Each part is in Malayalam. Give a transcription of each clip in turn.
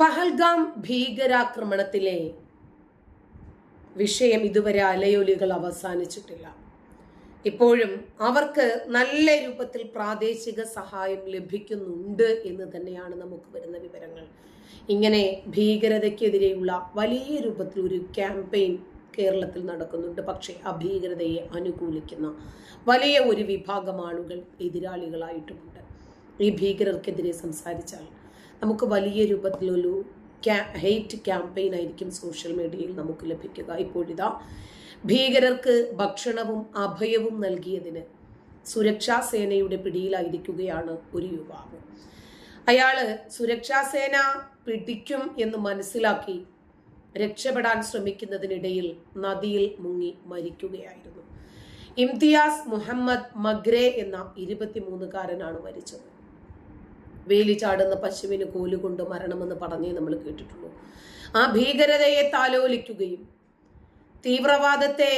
പഹൽഗാം ഭീകരാക്രമണത്തിലെ വിഷയം ഇതുവരെ അലയൊലികൾ അവസാനിച്ചിട്ടില്ല. ഇപ്പോഴും അവർക്ക് നല്ല രൂപത്തിൽ പ്രാദേശിക സഹായം ലഭിക്കുന്നുണ്ട് എന്ന് തന്നെയാണ് നമുക്ക് വരുന്ന വിവരങ്ങൾ. ഇങ്ങനെ ഭീകരതയ്ക്കെതിരെയുള്ള വലിയ രൂപത്തിൽ ഒരു ക്യാമ്പയിൻ കേരളത്തിൽ നടക്കുന്നുണ്ട്. പക്ഷേ ആ ഭീകരതയെ അനുകൂലിക്കുന്ന വലിയ ഒരു വിഭാഗം ആളുകൾ എതിരാളികളായിട്ടുമുണ്ട്. ഈ ഭീകരർക്കെതിരെ സംസാരിച്ചാൽ നമുക്ക് വലിയ രൂപത്തിലൊരു ക്യാ ഹെയ്റ്റ് ക്യാമ്പയിൻ ആയിരിക്കും സോഷ്യൽ മീഡിയയിൽ നമുക്ക് ലഭിക്കുക. ഇപ്പോഴിതാ ഭീകരർക്ക് ഭക്ഷണവും അഭയവും നൽകിയതിന് സുരക്ഷാ സേനയുടെ പിടിയിലായിരിക്കുകയാണ് ഒരു യുവാവ്. അയാൾ സുരക്ഷാ സേന പിടിക്കും എന്ന് മനസ്സിലാക്കി രക്ഷപ്പെടാൻ ശ്രമിക്കുന്നതിനിടയിൽ നദിയിൽ മുങ്ങി മരിക്കുകയായിരുന്നു. ഇംതിയാസ് മുഹമ്മദ് മഗ്രേ എന്ന ഇരുപത്തിമൂന്നുകാരനാണ് മരിച്ചത്. വേലി ചാടുന്ന പശുവിന് കോലുകൊണ്ട് മരണമെന്ന് പറഞ്ഞേ നമ്മൾ കേട്ടിട്ടുള്ളൂ. ആ ഭീകരതയെ താലോലിക്കുകയും തീവ്രവാദത്തെ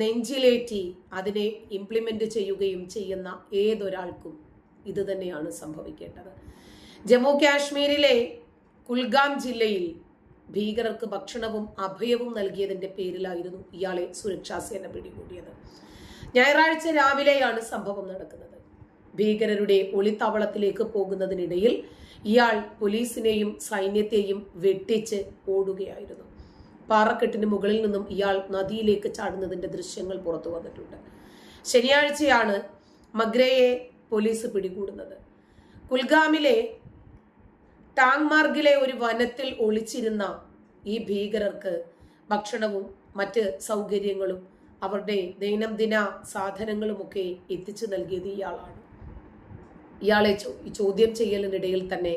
നെഞ്ചിലേറ്റി അതിനെ ഇംപ്ലിമെന്റ് ചെയ്യുകയും ചെയ്യുന്ന ഏതൊരാൾക്കും ഇത് തന്നെയാണ് സംഭവിക്കേണ്ടത്. ജമ്മു കാശ്മീരിലെ കുൽഗാം ജില്ലയിൽ ഭീകരർക്ക് ഭക്ഷണവും അഭയവും നൽകിയതിന്റെ പേരിലായിരുന്നു ഇയാളെ സുരക്ഷാസേന പിടികൂടിയത്. ഞായറാഴ്ച രാവിലെയാണ് സംഭവം നടക്കുന്നത്. ഭീകരരുടെ ഒളിത്താവളത്തിലേക്ക് പോകുന്നതിനിടയിൽ ഇയാൾ പോലീസിനെയും സൈന്യത്തെയും വെട്ടിച്ച് ഓടുകയായിരുന്നു. പാറക്കെട്ടിന് മുകളിൽ നിന്നും ഇയാൾ നദിയിലേക്ക് ചാടുന്നതിന്റെ ദൃശ്യങ്ങൾ പുറത്തു വന്നിട്ടുണ്ട്. ശനിയാഴ്ചയാണ് മഗ്രയെ പോലീസ് പിടികൂടുന്നത്. കുൽഗാമിലെ ടാങ്മാർഗിലെ ഒരു വനത്തിൽ ഒളിച്ചിരുന്ന ഈ ഭീകരർക്ക് ഭക്ഷണവും മറ്റ് സൗകര്യങ്ങളും അവരുടെ ദൈനംദിന സാധനങ്ങളുമൊക്കെ എത്തിച്ചു നൽകിയത് ഇയാളാണ്. ഇയാളെ ചോദ്യം ചെയ്യലിനിടയിൽ തന്നെ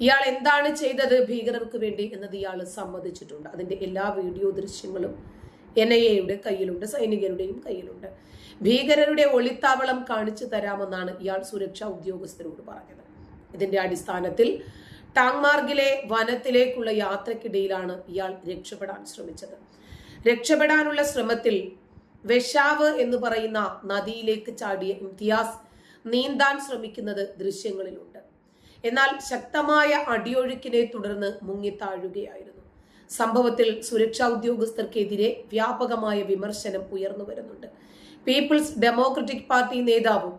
ഇയാൾ എന്താണ് ചെയ്തത് ഭീകരർക്ക് വേണ്ടി എന്നത് ഇയാൾ സമ്മതിച്ചിട്ടുണ്ട്. അതിന്റെ എല്ലാ വീഡിയോ ദൃശ്യങ്ങളും എൻ ഐ എയുടെ കയ്യിലുണ്ട് സൈനികരുടെയും കയ്യിലുണ്ട്. ഭീകരരുടെ ഒളിത്താവളം കാണിച്ചു തരാമെന്നാണ് ഇയാൾ സുരക്ഷാ ഉദ്യോഗസ്ഥരോട് പറഞ്ഞത്. ഇതിന്റെ അടിസ്ഥാനത്തിൽ ടാങ്മാർഗിലെ വനത്തിലേക്കുള്ള യാത്രക്കിടയിലാണ് ഇയാൾ രക്ഷപ്പെടാൻ ശ്രമിച്ചത്. രക്ഷപ്പെടാനുള്ള ശ്രമത്തിൽ വെഷാവ് എന്ന് പറയുന്ന നദിയിലേക്ക് ചാടിയ ഇംതിയാസ് നീന്താൻ ശ്രമിക്കുന്നത് ദൃശ്യങ്ങളിലുണ്ട്. എന്നാൽ ശക്തമായ അടിയൊഴുക്കിനെ തുടർന്ന് മുങ്ങിത്താഴുകയായിരുന്നു സംഭവത്തിൽ സുരക്ഷാ ഉദ്യോഗസ്ഥർക്കെതിരെ വ്യാപകമായ വിമർശനം ഉയർന്നു വരുന്നുണ്ട്. പീപ്പിൾസ് ഡെമോക്രറ്റിക് പാർട്ടി നേതാവും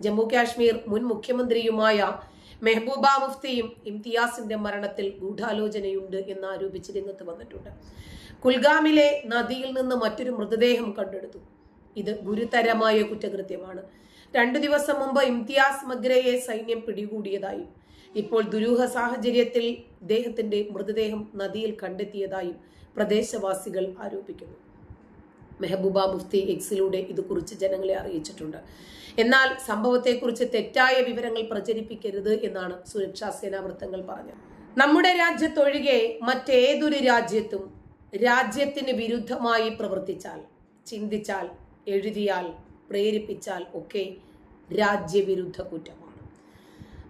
ജമ്മു കാശ്മീർ മുൻ മുഖ്യമന്ത്രിയുമായ മെഹബൂബ മുഫ്തിയും ഇംതിയാസിന്റെ മരണത്തിൽ ഗൂഢാലോചനയുണ്ട് എന്ന് ആരോപിച്ച് രംഗത്ത് വന്നിട്ടുണ്ട്. കുൽഗാമിലെ നദിയിൽ നിന്ന് മറ്റൊരു മൃതദേഹം കണ്ടെടുത്തു. ഇത് ഗുരുതരമായ കുറ്റകൃത്യമാണ്. രണ്ടു ദിവസം മുമ്പ് ഇംതിയാസ് മഗ്രയെ സൈന്യം പിടികൂടിയതായി. ഇപ്പോൾ ദുരൂഹ സാഹചര്യത്തിൽ ഇദ്ദേഹത്തിന്റെ മൃതദേഹം നദിയിൽ കണ്ടെത്തിയതായും പ്രദേശവാസികൾ ആരോപിക്കുന്നു. മെഹബൂബ മുഫ്തി എക്സിലൂടെ ഇത് കുറിച്ച് ജനങ്ങളെ അറിയിച്ചിട്ടുണ്ട്. എന്നാൽ സംഭവത്തെക്കുറിച്ച് തെറ്റായ വിവരങ്ങൾ പ്രചരിപ്പിക്കരുത് എന്നാണ് സുരക്ഷാ സേനാ വൃത്തങ്ങൾ പറഞ്ഞത്. നമ്മുടെ രാജ്യത്തൊഴികെ മറ്റേതൊരു രാജ്യത്തും രാജ്യത്തിന് വിരുദ്ധമായി പ്രവർത്തിച്ചാൽ ചിന്തിച്ചാൽ എഴുതിയാൽ പ്രേരിപ്പിച്ചാൽ ഒക്കെ രാജ്യവിരുദ്ധ കുറ്റമാണ്.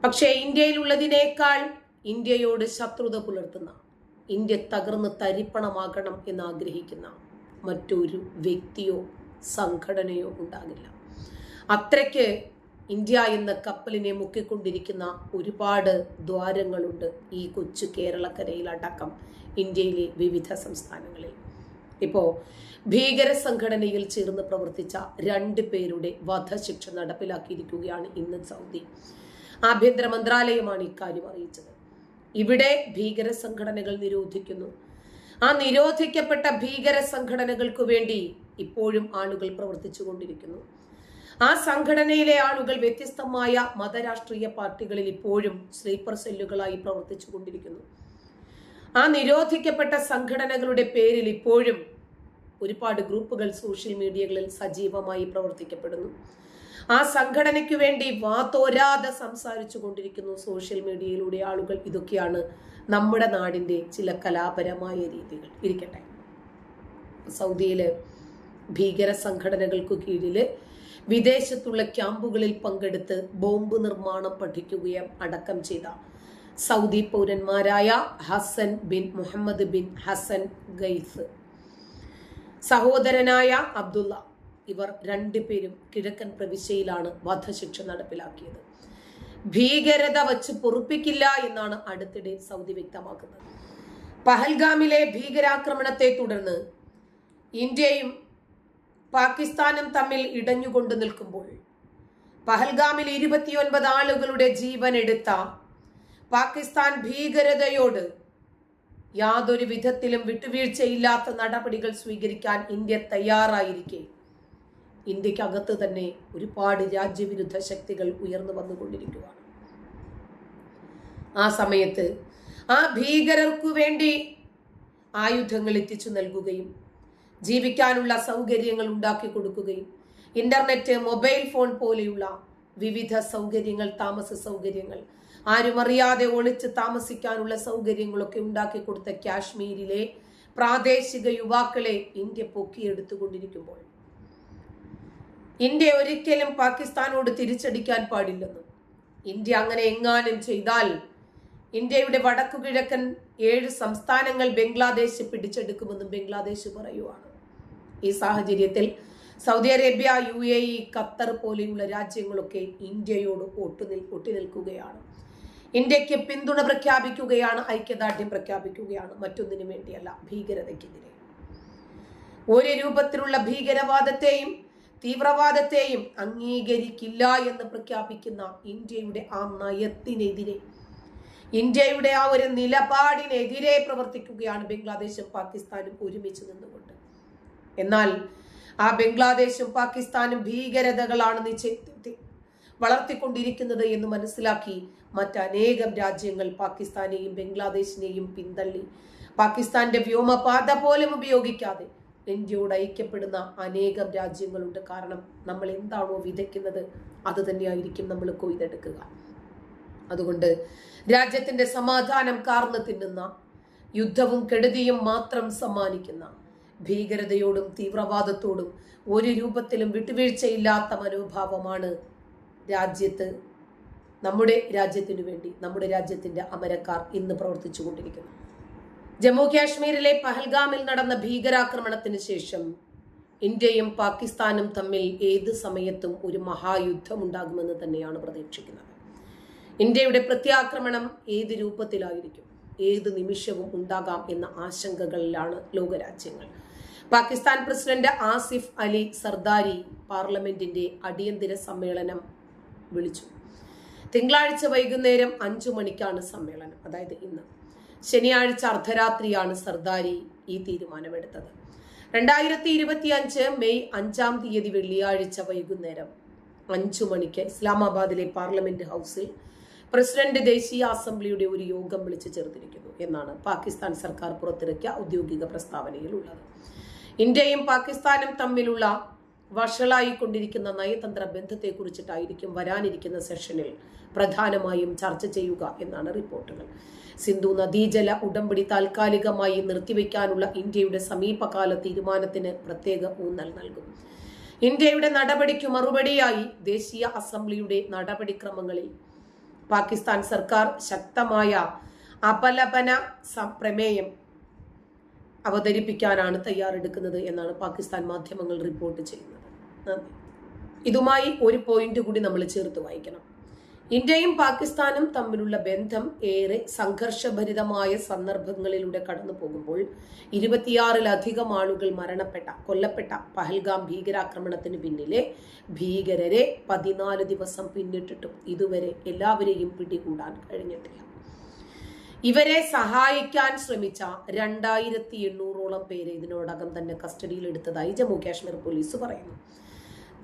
പക്ഷേ ഇന്ത്യയിലുള്ളതിനേക്കാൾ ഇന്ത്യയോട് ശത്രുത പുലർത്തുന്ന ഇന്ത്യ തകർന്ന് തരിപ്പണമാകണം എന്ന് ആഗ്രഹിക്കുന്ന മറ്റൊരു വ്യക്തിയോ സംഘടനയോ ഉണ്ടാകില്ല. അത്രയ്ക്ക് ഇന്ത്യ എന്ന കപ്പലിനെ മുക്കിക്കൊണ്ടിരിക്കുന്ന ഒരുപാട് ദ്വാരങ്ങളുണ്ട് ഈ കൊച്ചു കേരളക്കരയിലടക്കം ഇന്ത്യയിലെ വിവിധ സംസ്ഥാനങ്ങളിൽ. ഇപ്പോൾ ഭീകര സംഘടനയിൽ ചേർന്ന് പ്രവർത്തിച്ച രണ്ട് പേരുടെ വധശിക്ഷ നടപ്പിലാക്കിയിരിക്കുകയാണ് ഇന്ന് സൗദി. ആഭ്യന്തര മന്ത്രാലയമാണ് ഇക്കാര്യം അറിയിച്ചത്. ഇവിടെ ഭീകര സംഘടനകൾ നിരോധിക്കുന്നു. ആ നിരോധിക്കപ്പെട്ട ഭീകര സംഘടനകൾക്ക് വേണ്ടി ഇപ്പോഴും ആളുകൾ പ്രവർത്തിച്ചുകൊണ്ടിരിക്കുന്നു. ആ സംഘടനയിലെ ആളുകൾ വ്യത്യസ്തമായ മതരാഷ്ട്രീയ പാർട്ടികളിൽ ഇപ്പോഴും സ്ലീപ്പർ സെല്ലുകളായി പ്രവർത്തിച്ചു കൊണ്ടിരിക്കുന്നു ആ നിരോധിക്കപ്പെട്ട സംഘടനകളുടെ പേരിൽ ഇപ്പോഴും ഒരുപാട് ഗ്രൂപ്പുകൾ സോഷ്യൽ മീഡിയകളിൽ സജീവമായി പ്രവർത്തിക്കപ്പെടുന്നു. ആ സംഘടനയ്ക്ക് വേണ്ടി വാതോരാതെ സംസാരിച്ചു കൊണ്ടിരിക്കുന്നു സോഷ്യൽ മീഡിയയിലൂടെ ആളുകൾ. ഇതൊക്കെയാണ് നമ്മുടെ നാടിന്റെ ചില കലാപരമായ രീതികൾ. ഇരിക്കട്ടെ. സൗദിയിലെ ഭീകര സംഘടനകൾക്ക് കീഴിൽ വിദേശത്തുള്ള ക്യാമ്പുകളിൽ പങ്കെടുത്ത് ബോംബ് നിർമ്മാണം പഠിക്കുകയും അടക്കം ചെയ്ത Saudi പൗരന്മാരായ Hasan bin Muhammad bin Hasan Ghaif സഹോദരനായ അബ്ദുള്ള ഇവർ രണ്ടുപേരും കിഴക്കൻ പ്രവിശ്യയിലാണ് വധശിക്ഷ നടപ്പിലാക്കിയത്. ഭീകരത വച്ച് പൊറുപ്പിക്കില്ല എന്നാണ് അടുത്തിടെ സൗദി വ്യക്തമാക്കുന്നത്. പഹൽഗാമിലെ ഭീകരാക്രമണത്തെ തുടർന്ന് ഇന്ത്യയും പാകിസ്ഥാനും തമ്മിൽ ഇടഞ്ഞുകൊണ്ട് നിൽക്കുമ്പോൾ പഹൽഗാമിൽ ഇരുപത്തിയൊൻപത് ആളുകളുടെ ജീവൻ എടുത്ത പാകിസ്ഥാൻ ഭീകരതയോട് യാതൊരു വിധത്തിലും വിട്ടുവീഴ്ചയില്ലാത്ത നടപടികൾ സ്വീകരിക്കാൻ ഇന്ത്യ തയ്യാറായിരിക്കെ. ഇന്ത്യക്കകത്ത് തന്നെ ഒരുപാട് രാജ്യവിരുദ്ധ ശക്തികൾ ഉയർന്നു വന്നുകൊണ്ടിരിക്കുകയാണ് ആ സമയത്ത് ആ ഭീകരർക്കു വേണ്ടി ആയുധങ്ങൾ എത്തിച്ചു നൽകുകയും ജീവിക്കാനുള്ള സൗകര്യങ്ങൾ ഉണ്ടാക്കി കൊടുക്കുകയും ഇന്റർനെറ്റ് മൊബൈൽ ഫോൺ പോലെയുള്ള വിവിധ സൗകര്യങ്ങൾ താമസ സൗകര്യങ്ങൾ ആരും അറിയാതെ ഒളിച്ച് താമസിക്കാനുള്ള സൗകര്യങ്ങളൊക്കെ ഉണ്ടാക്കി കൊടുത്ത കാശ്മീരിലെ പ്രാദേശിക യുവാക്കളെ ഇന്ത്യ പൊക്കിയെടുത്തുകൊണ്ടിരിക്കുമ്പോൾ ഇന്ത്യ ഒരിക്കലും പാകിസ്ഥാനോട് തിരിച്ചടിക്കാൻ പാടില്ലെന്നും. ഇന്ത്യ അങ്ങനെ എങ്ങാനും ചെയ്താൽ ഇന്ത്യയുടെ വടക്കു കിഴക്കൻ ഏഴ് സംസ്ഥാനങ്ങൾ ബംഗ്ലാദേശ് പിടിച്ചെടുക്കുമെന്നും ബംഗ്ലാദേശ് പറയുവാണ്. ഈ സാഹചര്യത്തിൽ Saudi Arabia U A E Qatar പോലെയുള്ള രാജ്യങ്ങളൊക്കെ ഇന്ത്യയോട് ഒട്ടുനിൽ ഒട്ടിനിൽക്കുകയാണ്. ഇന്ത്യയ്ക്ക് പിന്തുണ പ്രഖ്യാപിക്കുകയാണ് ഐക്യദാർഢ്യം പ്രഖ്യാപിക്കുകയാണ്. മറ്റൊന്നിനു വേണ്ടിയല്ല ഭീകരതയ്ക്കെതിരെ. ഒരു രൂപത്തിലുള്ള ഭീകരവാദത്തെയും തീവ്രവാദത്തെയും അംഗീകരിക്കില്ല എന്ന് പ്രഖ്യാപിക്കുന്ന ഇന്ത്യയുടെ ആ നയത്തിനെതിരെ ഇന്ത്യയുടെ ആ ഒരു നിലപാടിനെതിരെ പ്രവർത്തിക്കുകയാണ് ബംഗ്ലാദേശും പാകിസ്ഥാനും ഒരുമിച്ച് നിന്നുകൊണ്ട്. എന്നാൽ ആ ബംഗ്ലാദേശും പാകിസ്ഥാനും ഭീകരതകളാണ് നിശ്ചയ വളർത്തിക്കൊണ്ടിരിക്കുന്നത് എന്ന് മനസ്സിലാക്കി മറ്റനേകം രാജ്യങ്ങൾ പാകിസ്ഥാനെയും ബംഗ്ലാദേശിനെയും പിന്തള്ളി. പാകിസ്ഥാന്റെ വ്യോമപാത പോലും ഉപയോഗിക്കാതെ ഇന്ത്യയോട് ഐക്യപ്പെടുന്ന അനേകം രാജ്യങ്ങളുണ്ട്. കാരണം നമ്മൾ എന്താണോ വിതയ്ക്കുന്നത് അത് തന്നെയായിരിക്കും നമ്മൾ കൊയ്തെടുക്കുക. അതുകൊണ്ട് രാജ്യത്തിന്റെ സമാധാനം കാർന്നു തിന്നുന്ന യുദ്ധവും കെടുതിയും മാത്രം സമ്മാനിക്കുന്ന ഭീകരതയോടും തീവ്രവാദത്തോടും ഒരു രൂപത്തിലും വിട്ടുവീഴ്ചയില്ലാത്ത മനോഭാവമാണ് രാജ്യത്ത് നമ്മുടെ രാജ്യത്തിനു വേണ്ടി നമ്മുടെ രാജ്യത്തിന്റെ അമരക്കാർ ഇന്ന് പ്രവർത്തിച്ചു കൊണ്ടിരിക്കുന്നു ജമ്മു കാശ്മീരിലെ പഹൽഗാമിൽ നടന്ന ഭീകരാക്രമണത്തിന് ശേഷം ഇന്ത്യയും പാകിസ്ഥാനും തമ്മിൽ ഏത് സമയത്തും ഒരു മഹായുദ്ധം ഉണ്ടാകുമെന്ന് തന്നെയാണ് പ്രതീക്ഷിക്കുന്നത്. ഇന്ത്യയുടെ പ്രത്യാക്രമണം ഏത് രൂപത്തിലായിരിക്കും? ഏത് നിമിഷവും ഉണ്ടാകാം എന്ന ആശങ്കകളിലാണ് ലോകരാജ്യങ്ങൾ. പാകിസ്ഥാൻ പ്രസിഡന്റ് ആസിഫ് അലി സർദാരി പാർലമെന്റിന്റെ അടിയന്തര സമ്മേളനം വിളിച്ചു. തിങ്കളാഴ്ച വൈകുന്നേരം അഞ്ചു മണിക്കാണ് സമ്മേളനം അതായത് ഇന്ന്. ശനിയാഴ്ച അർദ്ധരാത്രിയാണ് സർദാരി ഈ തീരുമാനമെടുത്തത്. രണ്ടായിരത്തി ഇരുപത്തി അഞ്ച് മെയ് അഞ്ചാം തീയതി വെള്ളിയാഴ്ച വൈകുന്നേരം അഞ്ചു മണിക്ക് ഇസ്ലാമാബാദിലെ പാർലമെന്റ് ഹൗസിൽ പ്രസിഡന്റ് ദേശീയ അസംബ്ലിയുടെ ഒരു യോഗം വിളിച്ചു ചേർത്തിരിക്കുന്നു എന്നാണ് പാകിസ്ഥാൻ സർക്കാർ പുറത്തിറക്കിയ ഔദ്യോഗിക പ്രസ്താവനയിൽ ഉള്ളത് ഇന്ത്യയും പാകിസ്ഥാനും തമ്മിലുള്ള വഷളായിക്കൊണ്ടിരിക്കുന്ന നയതന്ത്ര ബന്ധത്തെക്കുറിച്ചിട്ടായിരിക്കും വരാനിരിക്കുന്ന സെഷനിൽ പ്രധാനമായും ചർച്ച ചെയ്യുക എന്നാണ് റിപ്പോർട്ടുകൾ. സിന്ധു നദീജല ഉടമ്പടി താൽക്കാലികമായി നിർത്തിവെക്കാനുള്ള ഇന്ത്യയുടെ സമീപകാല തീരുമാനത്തിന് പ്രത്യേക ഊന്നൽ നൽകും. ഇന്ത്യയുടെ നടപടിക്ക് മറുപടിയായി ദേശീയ അസംബ്ലിയുടെ നടപടിക്രമങ്ങളിൽ പാകിസ്ഥാൻ സർക്കാർ ശക്തമായ അപലപന പ്രമേയം അവതരിപ്പിക്കാനാണ് തയ്യാറെടുക്കുന്നത് എന്നാണ് പാകിസ്ഥാൻ മാധ്യമങ്ങൾ റിപ്പോർട്ട് ചെയ്യുന്നത്. ഇതുമായി ഒരു പോയിന്റ് കൂടി നമ്മൾ ചേർത്ത് വായിക്കണം. ഇന്ത്യയും പാകിസ്ഥാനും തമ്മിലുള്ള ബന്ധം ഏറെ സംഘർഷഭരിതമായ സന്ദർഭങ്ങളിലൂടെ കടന്നു പോകുമ്പോൾ ഇരുപത്തിയാറിലധികം ആളുകൾ മരണപ്പെട്ട കൊല്ലപ്പെട്ട പഹൽഗാം ഭീകരാക്രമണത്തിന് പിന്നിലെ ഭീകരരെ പതിനാല് ദിവസം പിന്നിട്ടിട്ടും ഇതുവരെ എല്ലാവരെയും പിടികൂടാൻ കഴിഞ്ഞിട്ടില്ല. ഇവരെ സഹായിക്കാൻ ശ്രമിച്ച രണ്ടായിരത്തി എണ്ണൂറോളം പേരെ ഇതിനോടകം തന്നെ കസ്റ്റഡിയിൽ എടുത്തതായി ജമ്മു കാശ്മീർ പോലീസ് പറയുന്നു.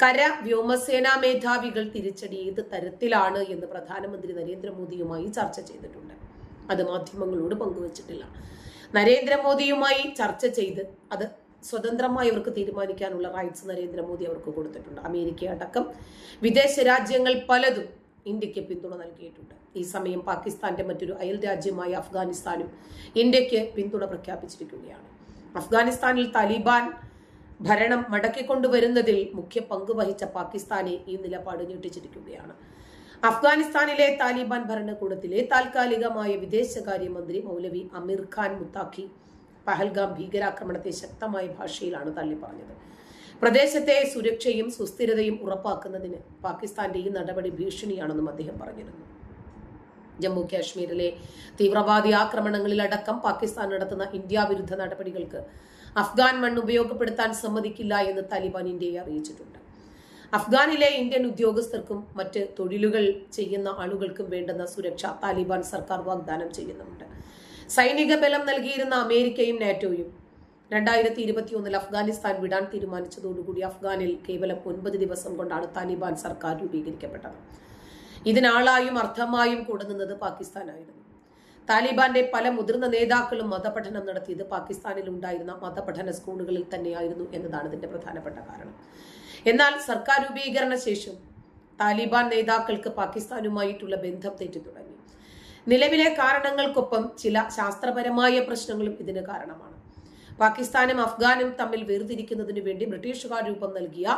കര വ്യോമസേനാ മേധാവികൾ തിരിച്ചടി ഏത് തരത്തിലാണ് എന്ന് പ്രധാനമന്ത്രി നരേന്ദ്രമോദിയുമായി ചർച്ച ചെയ്തിട്ടുണ്ട്. അത് മാധ്യമങ്ങളോട് പങ്കുവച്ചിട്ടില്ല. നരേന്ദ്രമോദിയുമായി ചർച്ച ചെയ്ത് അത് സ്വതന്ത്രമായി അവർക്ക് തീരുമാനിക്കാനുള്ള റൈറ്റ്സ് നരേന്ദ്രമോദി അവർക്ക് കൊടുത്തിട്ടുണ്ട്. അമേരിക്ക അടക്കം വിദേശ രാജ്യങ്ങൾ പലതും ഇന്ത്യയ്ക്ക് പിന്തുണ നൽകിയിട്ടുണ്ട്. ഈ സമയം പാകിസ്ഥാന്റെ മറ്റൊരു അയൽ രാജ്യമായ അഫ്ഗാനിസ്ഥാനും ഇന്ത്യയ്ക്ക് പിന്തുണ പ്രഖ്യാപിച്ചിരിക്കുകയാണ്. അഫ്ഗാനിസ്ഥാനിൽ താലിബാൻ ഭരണം മടക്കിക്കൊണ്ടുവരുന്നതിൽ മുഖ്യ പങ്ക് വഹിച്ച പാകിസ്ഥാനെ ഈ നിലപാട് ഞെട്ടിച്ചിരിക്കുകയാണ്. അഫ്ഗാനിസ്ഥാനിലെ താലിബാൻ ഭരണകൂടത്തിലെ താൽക്കാലികമായ വിദേശകാര്യമന്ത്രി മൗലവി അമീർ ഖാൻ മുത്താഖി പഹൽഗാം ഭീകരാക്രമണത്തെ ശക്തമായ ഭാഷയിലാണ് തള്ളി പറഞ്ഞത് പ്രദേശത്തെ സുരക്ഷയും സുസ്ഥിരതയും ഉറപ്പാക്കുന്നതിന് പാകിസ്ഥാന്റെ ഈ നടപടി ഭീഷണിയാണെന്നും അദ്ദേഹം പറഞ്ഞിരുന്നു. ജമ്മു കാശ്മീരിലെ തീവ്രവാദി ആക്രമണങ്ങളിലടക്കം പാകിസ്ഥാൻ നടത്തുന്ന ഇന്ത്യ വിരുദ്ധ നടപടികൾക്ക് അഫ്ഗാൻ മണ്ണ് ഉപയോഗപ്പെടുത്താൻ സമ്മതിക്കില്ല എന്ന് താലിബാൻ ഇന്ത്യയെ അറിയിച്ചിട്ടുണ്ട്. അഫ്ഗാനിലെ ഇന്ത്യൻ ഉദ്യോഗസ്ഥർക്കും മറ്റ് തൊഴിലുകൾ ചെയ്യുന്ന ആളുകൾക്കും വേണ്ടുന്ന സുരക്ഷ താലിബാൻ സർക്കാർ വാഗ്ദാനം ചെയ്യുന്നുണ്ട് സൈനിക ബലം നൽകിയിരുന്ന അമേരിക്കയും നാറ്റോയും രണ്ടായിരത്തി ഇരുപത്തിയൊന്നിൽ അഫ്ഗാനിസ്ഥാൻ വിടാൻ തീരുമാനിച്ചതോടുകൂടി അഫ്ഗാനിൽ കേവലം ഒൻപത് ദിവസം കൊണ്ടാണ് താലിബാൻ സർക്കാർ രൂപീകരിക്കപ്പെട്ടത്. ഇതിനാളായും അർത്ഥമായും കൂടുന്നത് പാകിസ്ഥാനായിരുന്നു. താലിബാന്റെ പല മുതിർന്ന നേതാക്കളും മതപഠനം നടത്തിയത് പാകിസ്ഥാനിൽ ഉണ്ടായിരുന്ന മതപഠന സ്കൂളുകളിൽ തന്നെയായിരുന്നു എന്നതാണ് ഇതിന്റെ പ്രധാനപ്പെട്ട കാരണം. എന്നാൽ സർക്കാർ രൂപീകരണ ശേഷം താലിബാൻ നേതാക്കൾക്ക് പാകിസ്ഥാനുമായിട്ടുള്ള ബന്ധം തെറ്റി തുടങ്ങി നിലവിലെ കാരണങ്ങൾക്കൊപ്പം ചില ശാസ്ത്രപരമായ പ്രശ്നങ്ങളും ഇതിന് കാരണമാണ്. പാകിസ്ഥാനും അഫ്ഗാനും തമ്മിൽ വേർതിരിക്കുന്നതിന് വേണ്ടി ബ്രിട്ടീഷുകാർ രൂപം നൽകിയ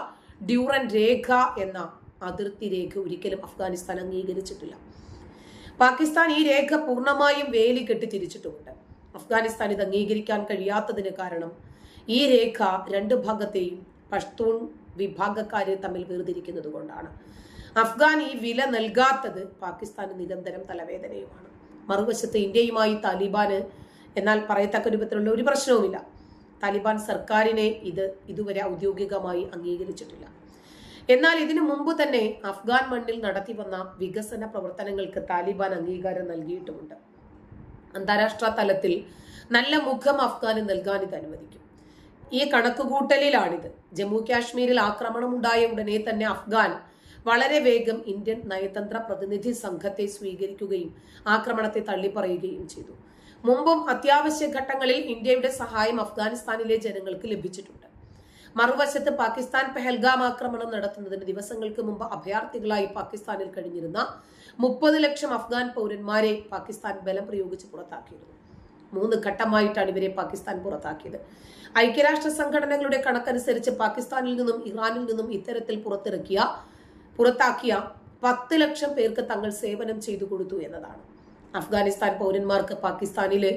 ഡ്യൂറൻ രേഖ എന്ന അതിർത്തി രേഖ ഒരിക്കലും അഫ്ഗാനിസ്ഥാൻ അംഗീകരിച്ചിട്ടില്ല. പാകിസ്ഥാൻ ഈ രേഖ പൂർണമായും വേലി കെട്ടി തിരിച്ചിട്ടുമുണ്ട്. അഫ്ഗാനിസ്ഥാൻ ഇത് അംഗീകരിക്കാൻ കഴിയാത്തതിന് കാരണം ഈ രേഖ രണ്ട് ഭാഗത്തെയും പഷ്തൂൺ വിഭാഗക്കാരെ തമ്മിൽ വേർതിരിക്കുന്നത് കൊണ്ടാണ്. അഫ്ഗാൻ ഈ വില നൽകാത്തത് പാകിസ്ഥാന് നിരന്തരം തലവേദനയുമാണ്. മറുവശത്ത് ഇന്ത്യയുമായി താലിബാന് എന്നാൽ പറയത്തക്ക രൂപത്തിലുള്ള ഒരു പ്രശ്നവുമില്ല. താലിബാൻ സർക്കാരിനെ ഇത് ഇതുവരെ ഔദ്യോഗികമായി അംഗീകരിച്ചിട്ടില്ല. എന്നാൽ ഇതിനു മുമ്പ് തന്നെ അഫ്ഗാൻ മണ്ണിൽ നടത്തി വന്ന വികസന പ്രവർത്തനങ്ങൾക്ക് താലിബാൻ അംഗീകാരം നൽകിയിട്ടുമുണ്ട്. അന്താരാഷ്ട്ര തലത്തിൽ നല്ല മുഖം അഫ്ഗാന് നൽകാൻ ഇത് അനുവദിക്കും. ഈ കണക്കുകൂട്ടലിലാണിത്. ജമ്മു കാശ്മീരിൽ ആക്രമണം ഉണ്ടായ ഉടനെ തന്നെ അഫ്ഗാൻ വളരെ വേഗം ഇന്ത്യൻ നയതന്ത്ര പ്രതിനിധി സംഘത്തെ സ്വീകരിക്കുകയും ആക്രമണത്തെ തള്ളിപ്പറയുകയും ചെയ്തു. മുമ്പും അത്യാവശ്യ ഘട്ടങ്ങളിൽ ഇന്ത്യയുടെ സഹായം അഫ്ഗാനിസ്ഥാനിലെ ജനങ്ങൾക്ക് ലഭിച്ചിട്ടുണ്ട്. മറുവശത്ത് പാകിസ്ഥാൻ പെഹൽഗാം ആക്രമണം നടത്തുന്നതിന് ദിവസങ്ങൾക്ക് മുമ്പ് അഭയാർത്ഥികളായി പാകിസ്ഥാനിൽ കഴിഞ്ഞിരുന്ന മുപ്പത് ലക്ഷം അഫ്ഗാൻ പൗരന്മാരെ പാകിസ്ഥാൻ ബലം പ്രയോഗിച്ച് പുറത്താക്കിയിരുന്നു. മൂന്ന് ഘട്ടമായിട്ടാണ് ഇവരെ പാകിസ്ഥാൻ പുറത്താക്കിയത്. ഐക്യരാഷ്ട്ര സംഘടനകളുടെ കണക്കനുസരിച്ച് പാകിസ്ഥാനിൽ നിന്നും ഇറാനിൽ നിന്നും ഇത്തരത്തിൽ പുറത്തിറക്കിയ പുറത്താക്കിയ പത്ത് ലക്ഷം പേർക്ക് തങ്ങൾ സേവനം ചെയ്തു കൊടുത്തു എന്നതാണ്. അഫ്ഗാനിസ്ഥാൻ പൗരന്മാർക്ക് പാകിസ്ഥാനിലെ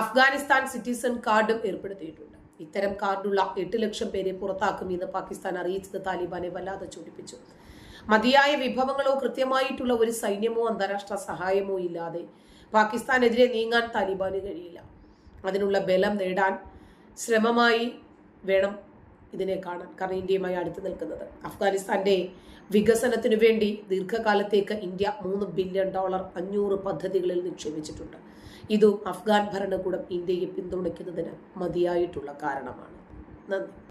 അഫ്ഗാനിസ്ഥാൻ സിറ്റിസൺ കാർഡും ഏർപ്പെടുത്തിയിട്ടുണ്ട്. ഇത്തരം കാർഡുള്ള എട്ട് ലക്ഷം പേരെ പുറത്താക്കുമെന്ന് പാകിസ്ഥാൻ അറിയിച്ചത് താലിബാനെ വല്ലാതെ ചൂടിപ്പിച്ചു. മതിയായ വിഭവങ്ങളോ കൃത്യമായിട്ടുള്ള ഒരു സൈന്യമോ അന്താരാഷ്ട്ര സഹായമോ ഇല്ലാതെ പാകിസ്ഥാനെതിരെ നീങ്ങാൻ താലിബാന് കഴിയില്ല. അതിനുള്ള ബലം നേടാൻ ശ്രമമായി വേണം ഇതിനെ കാണാൻ. കാരണം ഇന്ത്യയുമായി അടുത്ത് നിൽക്കുന്നത്. അഫ്ഗാനിസ്ഥാന്റെ വികസനത്തിനു വേണ്ടി ദീർഘകാലത്തേക്ക് ഇന്ത്യ മൂന്ന് ബില്യൺ ഡോളർ അഞ്ഞൂറ് പദ്ധതികളിൽ നിക്ഷേപിച്ചിട്ടുണ്ട്. ഇതും അഫ്ഗാൻ ഭരണകൂടം ഇന്ത്യയെ പിന്തുണയ്ക്കുന്നതിന് മതിയായിട്ടുള്ള കാരണമാണ്. നന്ദി.